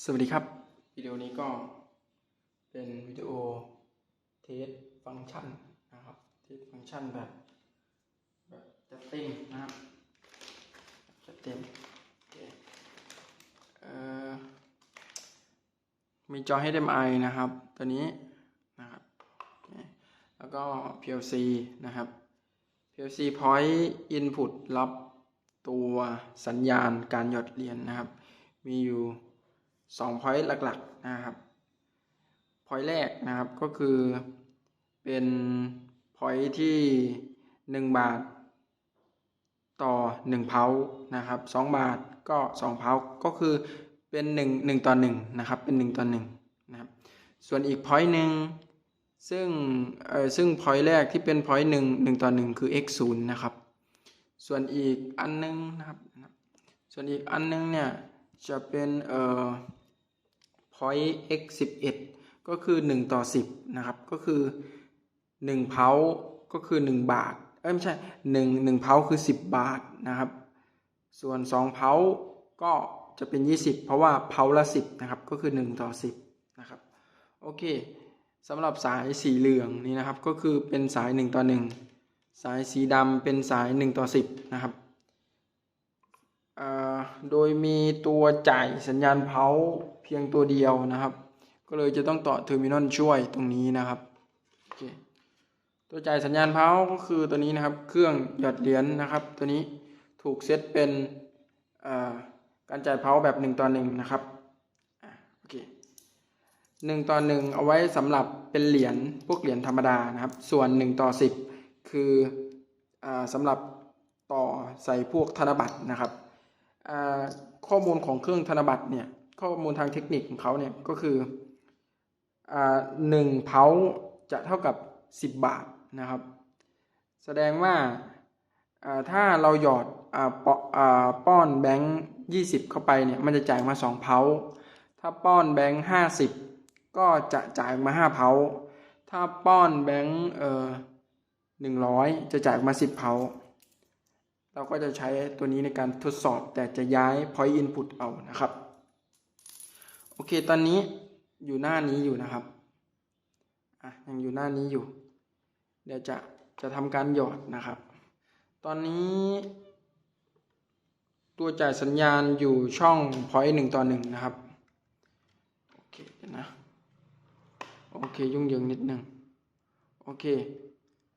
สวัสดีครับ วิดีโอนี้ก็เป็นวิดีโอเทสฟังก์ชันนะครับเทสฟังก์ชันแบบแบบจัดเต็มนะครับจัดเต็มโอเคเอ่อมีจอ HDMI นะครับ ตัวนี้นะครับแล้วก็ PLC นะครับ PLC point input รับตัวสัญญาณการหยดเหรียญนะครับ มีอยู่ สอง point หลักๆนะครับ point แรกนะครับก็คือเป็น point ที่ 1 บาท ต่อ 1 เพานะครับ 2 บาทก็ 2 เพาก็คือเป็น 1 1 ต่อ 1 นะครับ เป็น 1 ต่อ 1 นะครับ ส่วนอีก point หนึ่งซึ่งเออซึ่ง point แรกที่เป็น point 1 1ต่อ 1 คือ x 0นะครับส่วนอีกอันนึงนะครับ ส่วนอีกอันนึงเนี่ยจะเป็นเอ่อ point x 11ก็คือ 1 ต่อ 10 นะครับ ก็คือ 1 เพาก็คือ 1 บาท เอ้ย ไม่ใช่ 1 1เพาคือ 10 บาทนะครับ ส่วน 2 เพาก็จะเป็น 20 เพราะว่าเพาละ 10 นะครับ ก็คือ 1 ต่อ 10 นะครับ โอเคสำหรับสายสีเหลืองนี่นะครับ ก็คือเป็นสาย 1 ต่อ 1 สายสีดำเป็นสาย 1 ต่อ 10 นะครับโดยมีตัวจ่ายสัญญาณเพา เพียงตัวเดียวนะครับ ก็เลยจะต้องต่อเทอร์มินอลช่วยตรงนี้นะครับโอเคตัวจ่ายสัญญาณเพาก็คือตัวนี้นะครับ เครื่องหยอดเหรียญนะครับ ตัวนี้ถูกเซตเป็นการจ่ายเพาแบบ1ต่อ1นะครับโอเคหนึ่งต่อหนึ่งเอาไว้สำหรับเป็นเหรียญพวกเหรียญธรรมดานะครับ ส่วน1ต่อ10 คืออ่าสำหรับต่อใส่พวกธนบัตรนะครับข้อมูลของเครื่องธนบัตรเนี่ย ข้อมูลทางเทคนิคของเขาเนี่ยก็คืออ่าหนึ่งเพาจะเท่ากับ 10 บาทนะครับ แสดงว่าอ่าถ้าเราหยอดอ่าปอ่าป้อนแบงค์20 เข้าไปเนี่ยมันจะจ่ายมา 2 เพาถ้าป้อนแบงค์50 ก็จะจ่ายมา 5 เพาถ้าป้อนแบงค์เอ่อ100จะจ่ายมา 10 เพาเราก็จะใช้ตัวนี้ในการทดสอบแต่จะย้าย point input เอานะครับ โอเค ตอนนี้อยู่หน้านี้อยู่นะครับอะยังอยู่หน้านี้อยู่ เดี๋ยวจะจะทำการหยอดนะครับ ตอนนี้ ตัวจ่ายสัญญาณอยู่ช่อง point หนึ่งต่อหนึ่งนะครับ โอเคเดี๋ยวนะ โอเค ยุ่งเหยิงนิดหนึ่งโอเค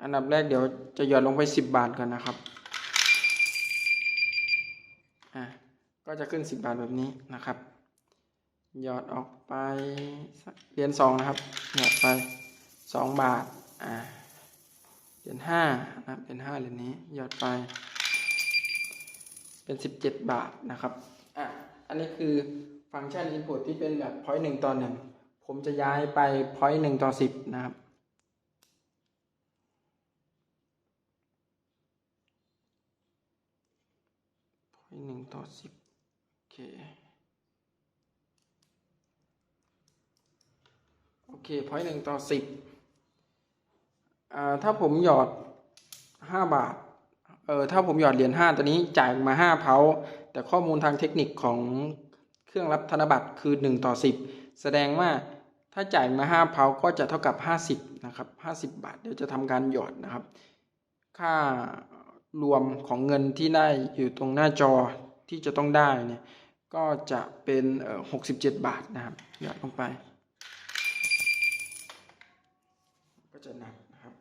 อันดับแรกเดี๋ยวจะหยอดลงไป 10 บาทก่อนนะครับ อะ ก็จะขึ้น 10 บาทแบบนี้นะครับ หยอดออกไปสักเหรียญสองนะครับหยอดไป2บาทอ่าเหรียญห้านะครับเหรียญห้าเหรียญนี้หยอดไป เป็น17บเจ็ดบาทนะครับอะอันนี้คือฟังก์ชัน input ที่เป็นแบบ point 1ต่อ1ผมจะย้ายไป point 1ต่อ10นะครับ point 1ต่อ10โอเค โอเค point 1ต่อ10อ่าถ้าผมหยอด5บาทเออถ้าผมหยอดเหรียญ5ตัวนี้จ่ายมา5เพาแต่ข้อมูลทางเทคนิคของเครื่องรับธนบัตรคือ1ต่อ10แสดงว่าถ้าจ่ายมา5เพาก็จะเท่ากับ50นะครับ50บบาท เดี๋ยวจะทำการหยอดนะครับ ค่ารวมของเงินที่ได้อยู่ตรงหน้าจอที่จะต้องได้เนี่ยก็จะเป็นเอ่อ67บาทนะครับหยอดลงไป จะหนักนะครับ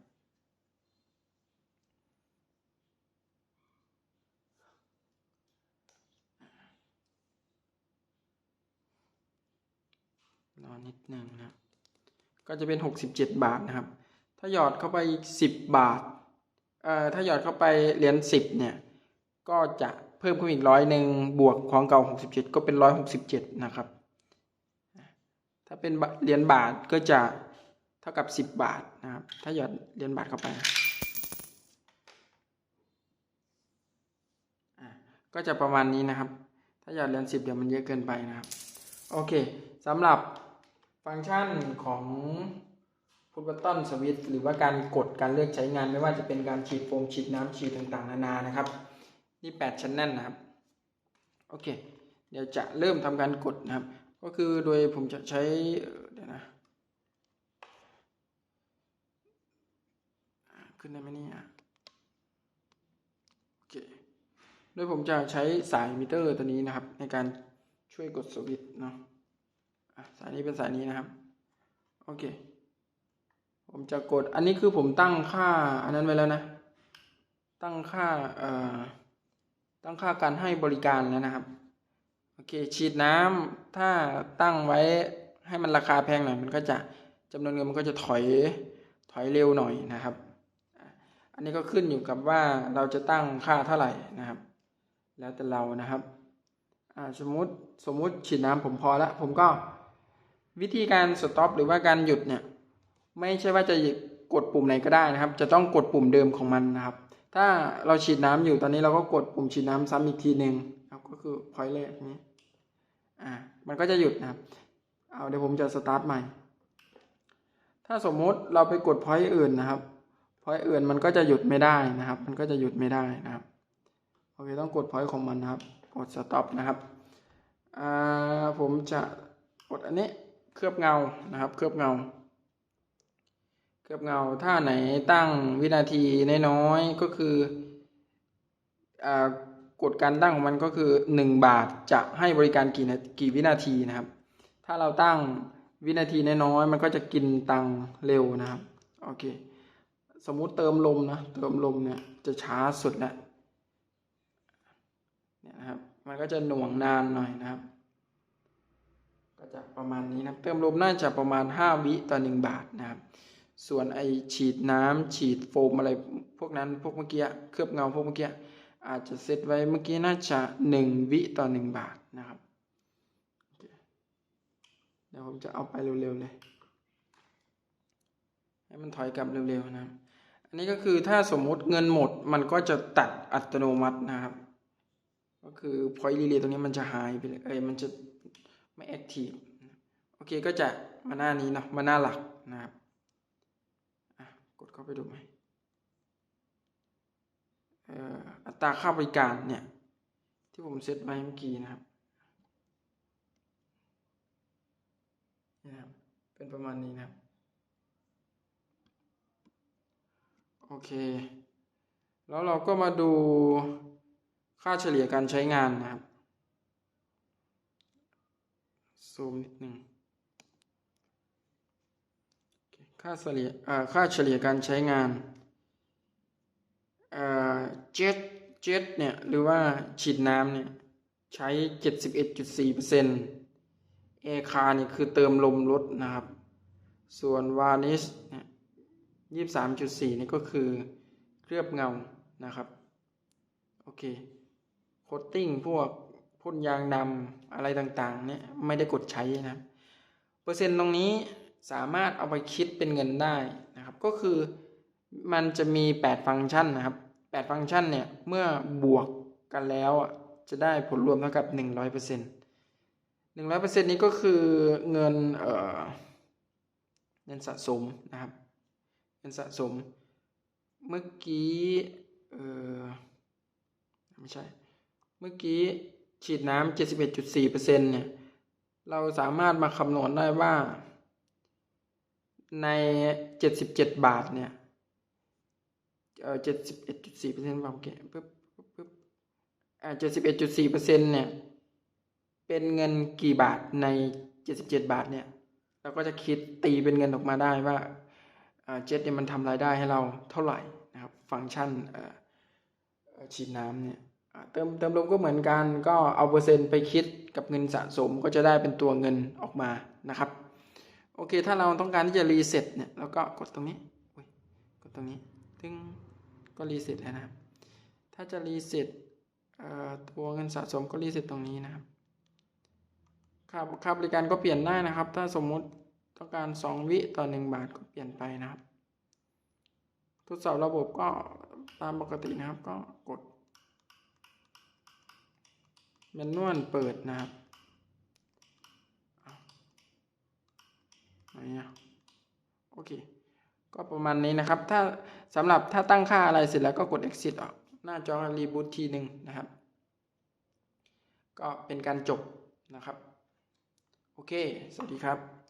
รอนิดหนึ่งนะครับก็จะเป็น 67 บาทนะครับ ถ้าหยอดเข้าไป 10 บาท เอ่อ ถ้าหยอดเข้าไปเหรียญ10 เนี่ย ก็จะเพิ่มขึ้นอีกร้อยหนึ่งบวกของเก่า 67 ก็เป็น 167 นะครับ ถ้าเป็นเหรียญบาทก็จะ เท่ากับ 10 บาทนะครับ ถ้าหยอดเหรียญบาทเข้าไป ก็จะประมาณนี้นะครับ ถ้าหยอดเหรียญ10 เดี๋ยวมันเยอะเกินไปนะครับ โอเคสำหรับฟังก์ชันของพุทบัตตอนสวิตหรือว่าการกดการเลือกใช้งานไม่ว่าจะเป็นการฉีดโฟมฉีดน้ำฉีดต่างๆ นานานะครับ นี่8ชั้นแน่นนะครับ โอเค เดี๋ยวจะเริ่มทำการกดนะครับ ก็คือโดยผมจะใช้เอ่อเดี๋ยวนะอ่า ขึ้นได้ไหมเนี่ยโอเคโดยผมจะใช้สายมิเตอร์ตัวนี้นะครับ ในการช่วยกดสวิตช์เนาะสายนี้เป็นสายนี้นะครับ โอเค ผมจะกดอันนี้คือผมตั้งค่าอันนั้นไว้แล้วนะ ตั้งค่าเอ่อตั้งค่าการให้บริการแล้วนะครับ โอเคฉีดน้ำถ้าตั้งไว้ให้มันราคาแพงหน่อยมันก็จะจำนวนเงินมันก็จะถอยถอยเร็วหน่อยนะครับ นนี้ก็ขึ้นอยู่กับว่าเราจะตั้งค่าเท่าไหร่นะครับ แล้วแต่เรานะครับอ่าสมมติสมมติฉีดน้ำผมพอละผมก็วิธีการสต็อปหรือว่าการหยุดเนี่ยไม่ใช่ว่าจะกดปุ่มไหนก็ได้นะครับ จะต้องกดปุ่มเดิมของมันนะครับ ถ้าเราฉีดน้ำอยู่ตอนนี้เราก็กดปุ่มฉีดน้ำซ้ำอีกทีหนึ่งครับก็คือพอยต์แรกนี้อ่ามันก็จะหยุดนะครับ เอาเดี๋ยวผมจะสตาร์ทใหม่ ถ้าสมมุติเราไปกดพอยต์อื่นนะครับ อยต์อื่นมันก็จะหยุดไม่ได้นะครับ มันก็จะหยุดไม่ได้นะครับโอเคต้องกดพอยต์ของมันนะครับ กด stop นะครับอ่าผมจะกดอันนี้เคลือบเงานะครับ เคลือบเงา เคลือบเงาถ้าไหนตั้งวินาทีน้อยๆก็คืออ่ากฎการตั้งของมันก็คือหนึ่งบาทจะให้บริการกี่นากี่วินาทีนะครับ ถ้าเราตั้งวินาทีน้อยๆมันก็จะกินตังเร็วนะครับ โอเค สมมุติเติมลมนะ เติมลมเนี่ยจะช้าสุดแล้วเนี่ยนะครับ มันก็จะหน่วงนานหน่อยนะครับ ก็จะประมาณนี้นะเติมลมน่าจะประมาณ 5 วิต่อ1บาทนะครับ ส่วนไอฉีดน้ำฉีดโฟมอะไรพวกนั้นพวกเมื่อกี้เคลือบเงาพวกเมื่อกี้อาจจะเซตไว้เมื่อกี้น่าจะ 1 วิต่อ 1 บาทนะครับเดี๋ยวผมจะเอาไปเร็วๆเลย ให้มันถอยกลับเร็วๆนะครับ อันนี้ก็คือถ้าสมมุติเงินหมดมันก็จะตัดอัตโนมัตินะครับ ก็คือ point relay ตรงนี้มันจะหายไปเลยเอ้ยมันจะไม่ active โอเคก็จะมาหน้านี้เนาะมาหน้าหลักนะครับกดเข้าไปดูไหมเอ่ออัตราค่าบริการเนี่ยที่ผมเซตไว้เมื่อกี้นะครับนี่นะครับ เป็นประมาณนี้นะครับ โอเค แล้วเราก็มาดูค่าเฉลี่ยการใช้งานนะครับ ซูมนิดหนึ่งค่าเฉลี่ยอ่าค่าเฉลี่ยการใช้งานอ่าเจ็ตเจ็ตเนี่ยหรือว่าฉีดน้ำเนี่ยใช้ 71.4%เอคานี่คือเติมลมลดนะครับ ส่วนวานิชเนี่ย ยี่สามจุดสี่นี่ก็คือเคลือบเงานะครับ โอเคโคตติ้งพวกพ่นยางดำอะไรต่างๆเนี่ยไม่ได้กดใช้นะครับเปอร์เซ็นต์ตรงนี้สามารถเอาไปคิดเป็นเงินได้นะครับ ก็คือมันจะมี 8 ฟังก์ชันนะครับ 8 ฟังก์ชันเนี่ย เมื่อบวกกันแล้วอะจะได้ผลรวมเท่ากับ 100% 100%นี้ก็คือเงินเอ่อเงินสะสมนะครับ ป็นสะสม เมื่อกี้เออไม่ใช่ เมื่อกี้ฉีดน้ำเจ็ดสิบเอ็ดจุดสี่เปอร์เซ็นเนี่ย เราสามารถมาคำนวณได้ว่า ในเจ็ดสิบเจ็ดบาทเนี่ยเออเจ็ดสิบเอ็ดจุดสี่เปอร์เซ็นต์ความเก่ปึ๊บปึ๊บอ่าเจ็ดสิบเอ็ดจุดสี่เปอร์เซ็นต์เนี่ย เป็นเงินกี่บาทในเจ็ดสิบเจ็ดบาทเนี่ย เราก็จะคิดตีเป็นเงินออกมาได้ว่า เจ็ตเนี่ยมันทำรายได้ให้เราเท่าไหร่นะครับฟังก์ชันฉีดน้ำเนี่ยเติมเติมลมก็เหมือนกันก็เอาเปอร์เซ็นต์ไปคิดกับเงินสะสมก็จะได้เป็นตัวเงินออกมานะครับ โอเค ถ้าเราต้องการที่จะรีเซ็ตเนี่ยเราก็กดตรงนี้กดตรงนี้ถึงก็รีเซ็ตแล้วนะครับ ถ้าจะรีเซ็ตตัวเงินสะสมก็รีเซ็ตตรงนี้นะครับค่าค่าบริการก็เปลี่ยนได้นะครับ ถ้าสมมุติ ต้องการ 2 วิต่อ 1 บาทก็เปลี่ยนไปนะครับ ทดสอบระบบก็ตามปกตินะครับก็กดแมนนวลเปิดนะครับอะไรเงี้ยโอเค ก็ประมาณนี้นะครับ ถ้าสำหรับถ้าตั้งค่าอะไรเสร็จแล้วก็กด exit ออก หน้าจอรีบูตทีหนึ่งนะครับ ก็เป็นการจบนะครับ โอเค สวัสดีครับ